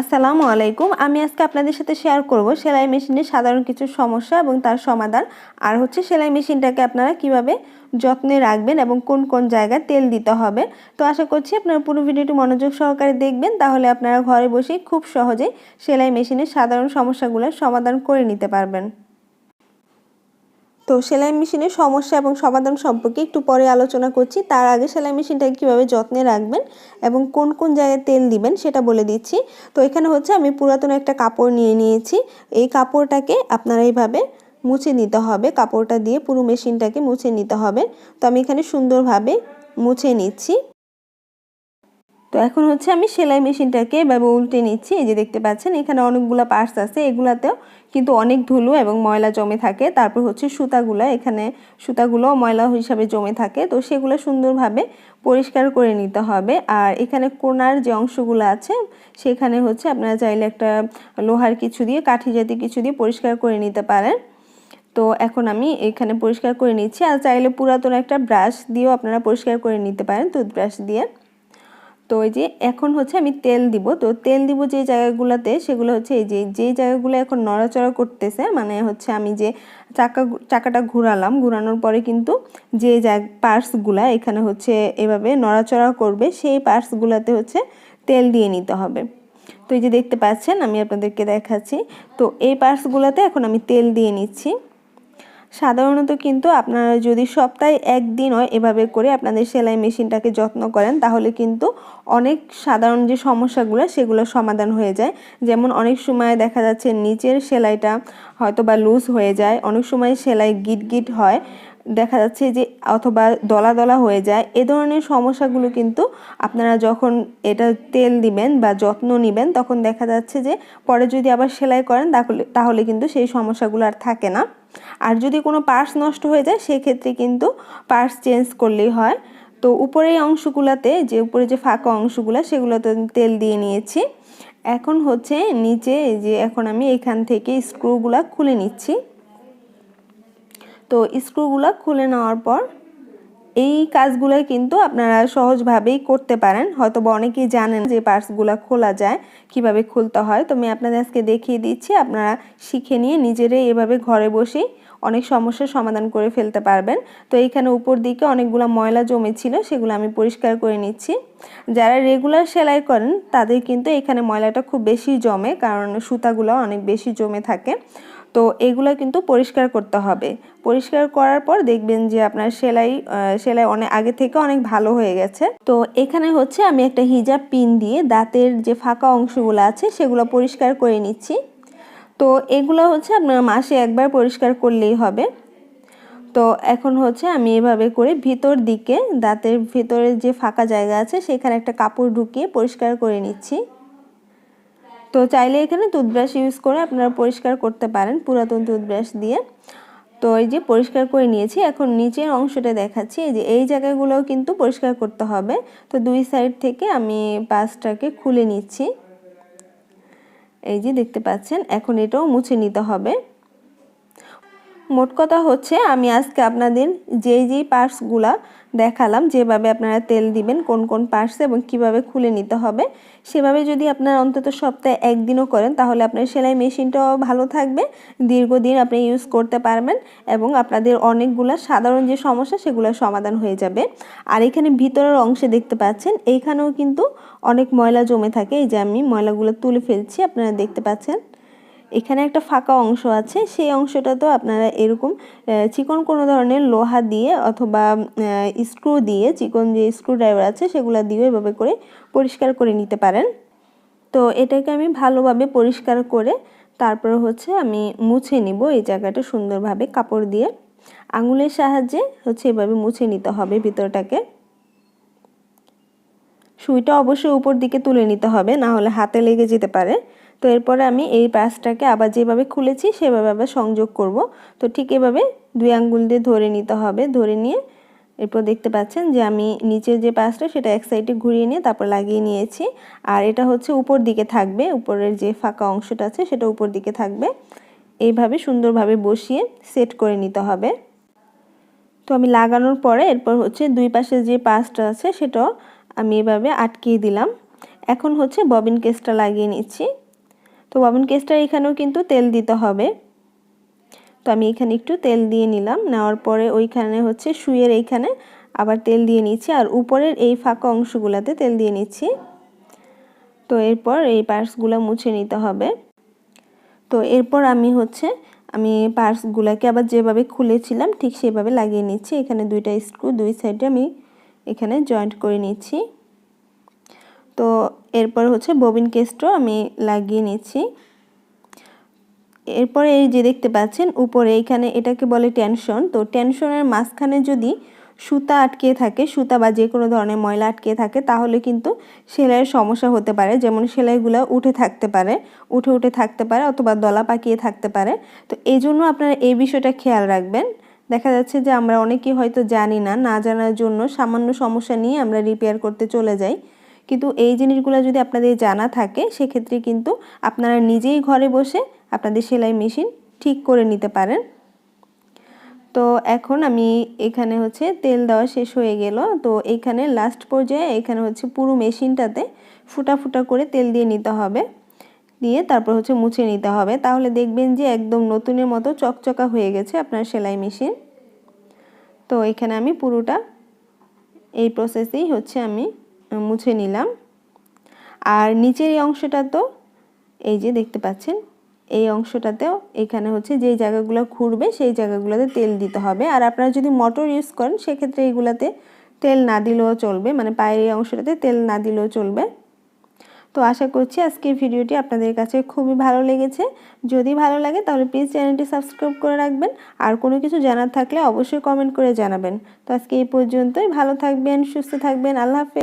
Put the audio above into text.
আসসালামু আলাইকুম। আমি আজকে আপনাদের সাথে শেয়ার করব সেলাই মেশিনের সাধারণ কিছু সমস্যা এবং তার সমাধান। আর হচ্ছে সেলাই মেশিনটাকে আপনারা কীভাবে যত্নে রাখবেন এবং কোন কোন জায়গায় তেল দিতে হবে। তো আশা করছি আপনারা পুরো ভিডিওটি মনোযোগ সহকারে দেখবেন। তাহলে আপনারা ঘরে বসেই খুব সহজেই সেলাই মেশিনের সাধারণ সমস্যাগুলোর সমাধান করে নিতে পারবেন। তো সেলাই মেশিনের সমস্যা এবং সমাধান সম্পর্কে একটু পরে আলোচনা করছি। তার আগে সেলাই মেশিনটাকে কীভাবে যত্নে রাখবেন এবং কোন কোন জায়গায় তেল দিবেন সেটা বলে দিচ্ছি। তো এখানে হচ্ছে আমি পুরাতন একটা কাপড় নিয়ে নিয়েছি। এই কাপড়টাকে আপনারা এইভাবে মুছে নিতে হবে। কাপড়টা দিয়ে পুরো মেশিনটাকে মুছে নিতে হবে। তো আমি এখানে সুন্দরভাবে মুছে নিচ্ছি। তো এখন হচ্ছে আমি সেলাই মেশিনটাকে এভাবে উল্টে নিচ্ছি। এই যে দেখতে পাচ্ছেন, এখানে অনেকগুলো পার্টস আছে। এগুলাতেও কিন্তু অনেক ধুলো এবং ময়লা জমে থাকে। তারপর হচ্ছে সুতাগুলো, এখানে সুতাগুলো ময়লা হিসাবে জমে থাকে। তো সেগুলো সুন্দরভাবে পরিষ্কার করে নিতে হবে। আর এখানে কোনার যে অংশগুলো আছে, সেখানে হচ্ছে আপনারা চাইলে একটা লোহার কিছু দিয়ে কাঠি জাতীয় কিছু দিয়ে পরিষ্কার করে নিতে পারেন। তো এখন আমি এখানে পরিষ্কার করে নিচ্ছি। আর চাইলে পুরাতন একটা ব্রাশ দিয়েও আপনারা পরিষ্কার করে নিতে পারেন টুথব্রাশ দিয়ে। তো এই যে এখন হচ্ছে আমি তেল দিব। তো তেল দিব যে জায়গাগুলোতে সেগুলো হচ্ছে এই যে যেই জায়গাগুলো এখন নড়াচড়া করতেছে মানে হচ্ছে আমি যে চাকা চাকাটা ঘুরালাম, ঘুরানোর পরে কিন্তু যে পার্টসগুলা এখানে হচ্ছে এভাবে নড়াচড়া করবে, সেই পার্টসগুলোতে হচ্ছে তেল দিয়ে নিতে হবে। তো এই যে দেখতে পাচ্ছেন, আমি আপনাদেরকে দেখাচ্ছি। তো এই পার্টসগুলোতে এখন আমি তেল দিয়ে নিচ্ছি। সাধারণত কিন্তু আপনারা যদি সপ্তাহে একদিন হয় এভাবে করে আপনাদের সেলাই মেশিনটাকে যত্ন করেন, তাহলে কিন্তু অনেক সাধারণ যে সমস্যাগুলো সেগুলো সমাধান হয়ে যায়। যেমন অনেক সময় দেখা যাচ্ছে নিচের সেলাইটা হয়তো বা লুজ হয়ে যায়, অনেক সময় সেলাই গিট গিট হয়, দেখা যাচ্ছে যে অথবা দলা দলা হয়ে যায়, এ ধরনের সমস্যাগুলো কিন্তু আপনারা যখন এটা তেল দিবেন বা যত্ন নেবেন, তখন দেখা যাচ্ছে যে পরে যদি আবার সেলাই করেন, তাহলে তাহলে কিন্তু সেই সমস্যাগুলো আর থাকে না। আর যদি কোনো পার্স নষ্ট হয়ে যায়, সেক্ষেত্রে কিন্তু পার্স চেঞ্জ করলেই হয়। তো উপরের অংশগুলোতে, যে উপরে যে ফাঁকা অংশগুলো, সেগুলোতে তেল দিয়ে নিয়েছি। এখন হচ্ছে নিচে যে এখন আমি এখান থেকে স্ক্রুগুলা খুলে নিচ্ছি। তো স্ক্রুগুলা খুলে নেওয়ার পর এই কাজগুলো কিন্তু আপনারা সহজভাবেই করতে পারেন। হয়তো বা অনেকেই জানেন যে পার্টসগুলো খোলা যায়, কীভাবে খুলতে হয়। তো আমি আপনাদের আজকে দেখিয়ে দিচ্ছি, আপনারা শিখে নিয়ে নিজেরাই এভাবে ঘরে বসেই অনেক সমস্যার সমাধান করে ফেলতে পারবেন। তো এইখানে উপর দিকে অনেকগুলো ময়লা জমেছিল, সেগুলো আমি পরিষ্কার করে নিচ্ছি। যারা রেগুলার সেলাই করেন, তাদের কিন্তু এখানে ময়লাটা খুব বেশি জমে, কারণ সুতাগুলো অনেক বেশি জমে থাকে। তো এগুলো কিন্তু পরিষ্কার করতে হবে। পরিষ্কার করার পর দেখবেন যে আপনার সেলাই সেলাই অনেক আগে থেকে অনেক ভালো হয়ে গেছে। তো এখানে হচ্ছে আমি একটা হিজাব পিন দিয়ে দাঁতের যে ফাঁকা অংশগুলো আছে সেগুলো পরিষ্কার করে নিচ্ছি। তো এগুলো হচ্ছে আপনার মাসে একবার পরিষ্কার করলেই হবে। তো এখন হচ্ছে আমি এভাবে করে ভিতর দিকে দাঁতের ভিতরে যে ফাঁকা জায়গা আছে সেখানে একটা কাপড় ঢুকিয়ে পরিষ্কার করে নিচ্ছি। তো চাইলে এখানে টুথব্রাশ ইউজ করে আপনারা পরিষ্কার করতে পারেন, পুরাতন টুথব্রাশ দিয়ে। তো এই যে পরিষ্কার করে নিয়েছি, এখন নিচের অংশটা দেখাচ্ছি। এই যে এই জায়গাগুলোও কিন্তু পরিষ্কার করতে হবে। তো দুই সাইড থেকে আমি পাঁচটাকে খুলে নিচ্ছি। এই যে দেখতে পাচ্ছেন, এখন এটাও মুছে নিতে হবে। মোট কথা হচ্ছে আমি আজকে আপনাদের যেই যেই পার্টসগুলা দেখালাম, যেভাবে আপনারা তেল দিবেন, কোন কোন পার্টস এবং কীভাবে খুলে নিতে হবে, সেভাবে যদি আপনারা অন্তত সপ্তাহে একদিনও করেন, তাহলে আপনার সেলাই মেশিনটাও ভালো থাকবে, দীর্ঘদিন আপনি ইউজ করতে পারবেন এবং আপনাদের অনেকগুলো সাধারণ যে সমস্যা সেগুলো সমাধান হয়ে যাবে। আর এখানে ভিতরের অংশে দেখতে পাচ্ছেন, এইখানেও কিন্তু অনেক ময়লা জমে থাকে, এই যে আমি ময়লাগুলো তুলে ফেলছি, আপনারা দেখতে পাচ্ছেন। এখানে একটা ফাঁকা অংশ আছে। সেই অংশটা তো আপনারা এরকম চিকন কোনো ধরনের লোহা দিয়ে অথবা স্ক্রু দিয়ে, চিকন যে স্ক্রু ড্রাইভার আছে সেগুলো দিয়ে এভাবে করে পরিষ্কার করে নিতে পারেন। তো এটাকে আমি ভালোভাবে পরিষ্কার করে তারপরে হচ্ছে আমি মুছে নিব এই জায়গাটা সুন্দরভাবে কাপড় দিয়ে। আঙুলের সাহায্যে হচ্ছে এভাবে মুছে নিতে হবে ভিতরটাকে। সুইটা অবশ্যই উপর দিকে তুলে নিতে হবে, না হলে হাতে লেগে যেতে পারে। তো এরপরে আমি এই পাশটাকে আবার যেভাবে খুলেছি, সেভাবে আবার সংযোগ করব। তো ঠিক এভাবে দুই আঙ্গুল দিয়ে ধরে নিতে হবে, ধরে নিয়ে এরপর দেখতে পাচ্ছেন যে আমি নিচের যে পাশটা সেটা এক সাইডে ঘুরিয়ে নিয়ে তারপর লাগিয়ে নিয়েছি। আর এটা হচ্ছে উপর দিকে থাকবে, উপরের যে ফাঁকা অংশটা আছে সেটা উপর দিকে থাকবে। এইভাবে সুন্দরভাবে বসিয়ে সেট করে নিতে হবে। তো আমি লাগানোর পরে এরপর হচ্ছে দুই পাশে যে পাশটা আছে সেটাও আমি এভাবে আটকিয়ে দিলাম। এখন হচ্ছে ববিন কেসটা লাগিয়ে নিচ্ছি। তো ববিন কেসটা এখানেও কিন্তু তেল দিতে হবে। তো আমি এখানে একটু তেল দিয়ে নিলাম। নেওয়ার পরে ওইখানে হচ্ছে শুয়ের এইখানে আবার তেল দিয়ে নিচ্ছি আর উপরের এই ফাঁকা অংশগুলোতে তেল দিয়ে নিচ্ছি। তো এরপর এই পার্সগুলো মুছে নিতে হবে। তো এরপর আমি হচ্ছে, আমি পার্সগুলোকে আবার যেভাবে খুলেছিলাম ঠিক সেভাবে লাগিয়ে নিচ্ছি। এখানে দুইটা স্ক্রু দুই সাইডে আমি এখানে জয়েন্ট করে নিচ্ছি। তো এরপর হচ্ছে ববিন কেসটাও আমি লাগিয়ে নিচ্ছি। এরপরে এই যে দেখতে পাচ্ছেন, উপরে এইখানে এটাকে বলে টেনশন তো টেনশনের মাঝখানে যদি সুতা আটকে থাকে, সুতা বা যে কোনো ধরনের ময়লা আটকে থাকে, তাহলে কিন্তু সেলাইয়ের সমস্যা হতে পারে। যেমন সেলাইগুলো উঠে থাকতে পারে, উঠে উঠে থাকতে পারে অথবা দলা পাকিয়ে থাকতে পারে। তো এই জন্য আপনারা এই বিষয়টা খেয়াল রাখবেন। দেখা যাচ্ছে যে আমরা অনেকেই হয়তো জানি না না জানার জন্য সামান্য সমস্যা নিয়ে আমরা রিপেয়ার করতে চলে যাই। কিন্তু এই জিনিসগুলো যদি আপনাদের জানা থাকে, সেক্ষেত্রে কিন্তু আপনারা নিজেই ঘরে বসে আপনাদের সেলাই মেশিন ঠিক করে নিতে পারেন। তো এখন আমি এখানে হচ্ছে তেল দেওয়া শেষ হয়ে গেল। তো এখানে লাস্ট পর্যায়ে এখানে হচ্ছে পুরো মেশিনটাতে ফুটা ফুটা করে তেল দিয়ে নিতে হবে। দিয়ে তারপর হচ্ছে মুছে নিতে হবে। তাহলে দেখবেন যে একদম নতুনের মতো চকচকা হয়ে গেছে আপনার সেলাই মেশিন। তো এখানে আমি পুরোটা এই প্রসেসেই হচ্ছে আমি মুছে নিলাম। আর নিচের এই অংশটা তো, এই যে দেখতে পাচ্ছেন, এই অংশটাতেও এখানে হচ্ছে যেই জায়গাগুলো ঘুরবে সেই জায়গাগুলোতে তেল দিতে হবে। আর আপনারা যদি মোটর ইউজ করেন, সেক্ষেত্রে এইগুলাতে তেল না দিলেও চলবে মানে পায়ের এই অংশটাতে তেল না দিলেও চলবে। তো আশা করছি আজকের ভিডিওটি আপনাদের কাছে খুবই ভালো লেগেছে। যদি ভালো লাগে তাহলে প্লিজ চ্যানেলটি সাবস্ক্রাইব করে রাখবেন। আর কোনো কিছু জানার থাকলে অবশ্যই কমেন্ট করে জানাবেন। তো আজকে এই পর্যন্তই। ভালো থাকবেন, সুস্থ থাকবেন। আল্লাহ হাফেজ।